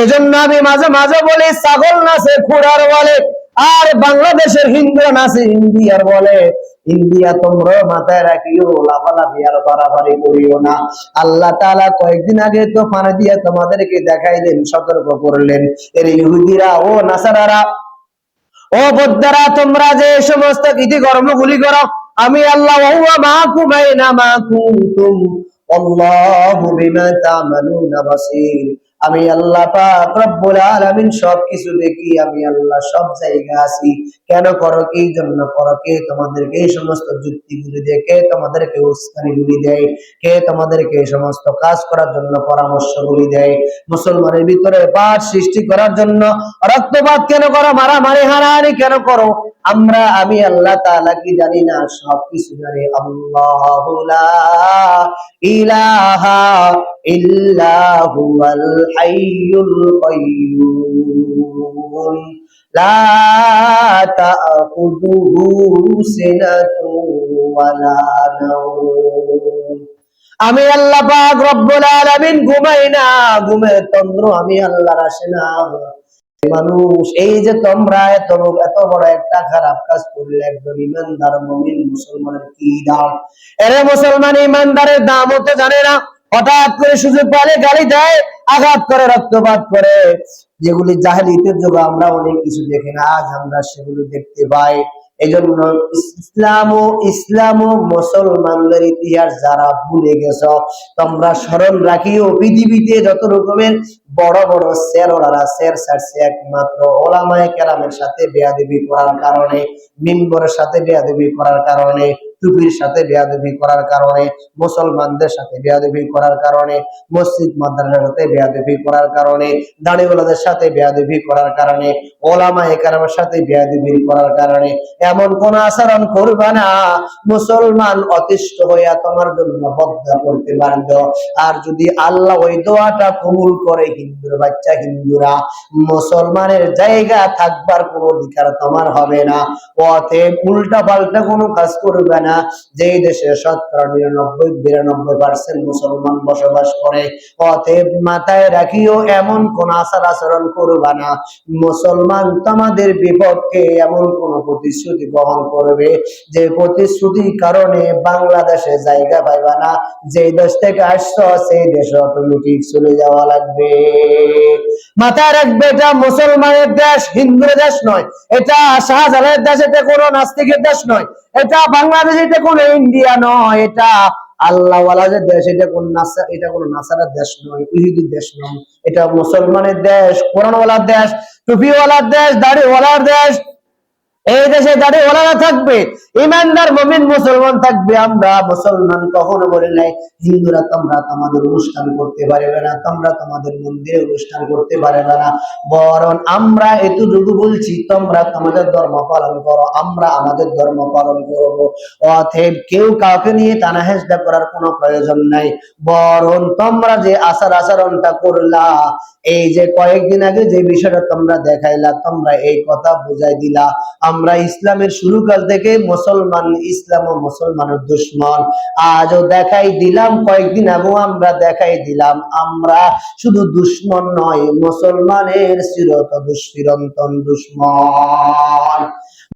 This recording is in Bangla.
এজন্য আমি মাঝে মাঝে বলি, ছাগল নাচে খুড়ার বলে, আর বাংলাদেশের হিন্দু নাচে ইন্ডিয়ার বলে। ইন্ডিয়া তোমরা মাথায় রাখিও, লাফালাফি আর বাড়াবাড়ি করিও না। আল্লাহ তাআলা কয়েকদিন আগে তো ফানা দিয়ে তোমাদেরকে দেখাই দেন, সতর্ক করলেন। এর ইহুদিরা, ও নাসারারা, ও বদ্দারা তোমরা যে সমস্ত কৃতি কর্মগুলি করো, আমি আল্লাহ ওয়া মাকুম আইনা মা কুনতুম, আল্লাহু বিমা তা'মালুনা বাসীর। আমি আল্লাহ আলামিন সবকিছু দেখি, আমি আল্লাহ সব জায়গা আছি। কেন করো কি জন্য করো কে? তোমাদেরকে এই সমস্ত যুক্তিগুলি দেয় কে তোমাদেরকে উস্কানিগুলি দেয়? কে তোমাদেরকে এই সমস্ত কাজ করার জন্য পরামর্শগুলি দেয়? মুসলমানের ভিতরে পাঠ সৃষ্টি করার জন্য রক্তপাত কেন করো? মারামারি, হানাহানি কেন করো? আমরা, আমি আল্লাহ তাআলা কি জানি না, সবকিছু জানি। আল্লাহু লা ইলাহা ইল্লা হুয়াল হাইয়ুল কাইয়্যুম লা তাখুযুহু সিনাতুন ওয়ালা নাওম। আমি আল্লাহ পাক রব্বুল আলামিন, ঘুমাই না, ঘুমের তন্দ্র আমি আল্লাহর আসে না। মানুষ, এই যে তোমরা এত এত বড় একটা খারাপ কাজ করলে একজন ইমানদার মমিন মুসলমানের কি দাম? এরে মুসলমান ইমানদারের দাম হতে জানে না। হঠাৎ করে সুযোগ পালে গালি দেয়, আঘাত করে, রক্তপাত করে। যেগুলি জাহেলিতের যুগে আমরা অনেক কিছু দেখি না, আজ আমরা সেগুলো দেখতে পাই। এই জন্য ইসলাম ও মুসলমানদের ইতিহাস যারা ভুলে গেছ, তোমরা স্মরণ রাখিও, পৃথিবীতে যত রকমের বড় বড় শের ওরা শের ছাড়ছে একমাত্র ওলামায় কেরামের সাথে বেয়াদবি করার কারণে, মিম্বরের সাথে বেয়াদবি করার কারণে। টুপির সাথে বেয়াদবি করার কারণে, মুসলমানদের সাথে বেয়াদবি করার কারণে, মসজিদ মাদ্রাসার সাথে বেয়াদবি করার কারণে, দাড়িওয়ালাদের সাথে বেয়াদবি করার কারণে, ওলামা একরামের সাথে বেয়াদবি করার কারণে, এমন কোন আচরণ করবে না। মুসলমান অতিষ্ঠ হইয়া তোমার জন্য বদ্ধা করতে পারত আর যদি আল্লাহ ওই দোয়াটা কবুল করে হিন্দুর বাচ্চা হিন্দুরা, মুসলমানের জায়গা থাকবার কোনো অধিকার তোমার হবে না। অতএব উল্টা পাল্টা কোনো কাজ করবে না। যেই দেশে শতকরা নিরানব্বই, বিরানব্বই পার্সেন্ট মুসলমান বসবাস করে, অতএব মাথায় রাখিও, এমন কোন আচার আচরণ করবে না। মুসলমান তোমাদের বিপক্ষে এমন কোন প্রতিশ্রুতি গ্রহণ করবে যে প্রতিশ্রুতির কারণে বাংলাদেশে জায়গা পাইবা না। যে দেশ থেকে আসছো, সেই দেশে অটোমেটিক চলে যাওয়া লাগবে। মাথায় রাখবে, এটা মুসলমানের দেশ হিন্দুর দেশ নয়, এটা শাহজাহানের দেশ, এটা কোনো নাস্তিকের দেশ নয়। এটা বাংলাদেশ, এটা কোন ইন্ডিয়া নয়, এটা আল্লাহওয়ালাদের দেশ, এটা কোন নাসা, এটা কোন নাসারার দেশ নয় ইহুদির দেশ নয়, এটা মুসলমানের দেশ, কোরআনওয়ালার দেশ টুপিওয়ালার দেশ, দাড়িওয়ালার দেশ এই দেশে দাঁড়িয়ে ওলারা থাকবে, ইমানদার, মমিন, মুসলমান থাকবে, আমরা মুসলমান কখনো বলে নাই, হিন্দুরা তোমরা তোমাদের অনুষ্ঠান করতে পারবে না, তোমরা তোমাদের মন্দিরে অনুষ্ঠান করতে পারবে না। বরং আমরা এতটুকু বলছি, তোমরা তোমাদের ধর্ম পালন করো, আমরা আমাদের ধর্ম পালন করব। অতএব কেউ কাউকে নিয়ে টানা হেসডা করার কোনো প্রয়োজন নাই। বরং তোমরা যে আচার আচরণটা করলা, এই যে কয়েকদিন আগে যে বিষয়টা তোমরা দেখাইলা, তোমরা এই কথা বুঝাই দিলা। আমরা ইসলামের শুরু কাল থেকে মুসলমান ইসলাম ও মুসলমানের দুশ্মন। আজও দেখাই দিলাম, কয়েকদিন আগেও আমরা দেখাই দিলাম, আমরা শুধু দুশ্মন নয়, মুসলমানের চিরত দুষ্ফিরন্তন দুশ্মন।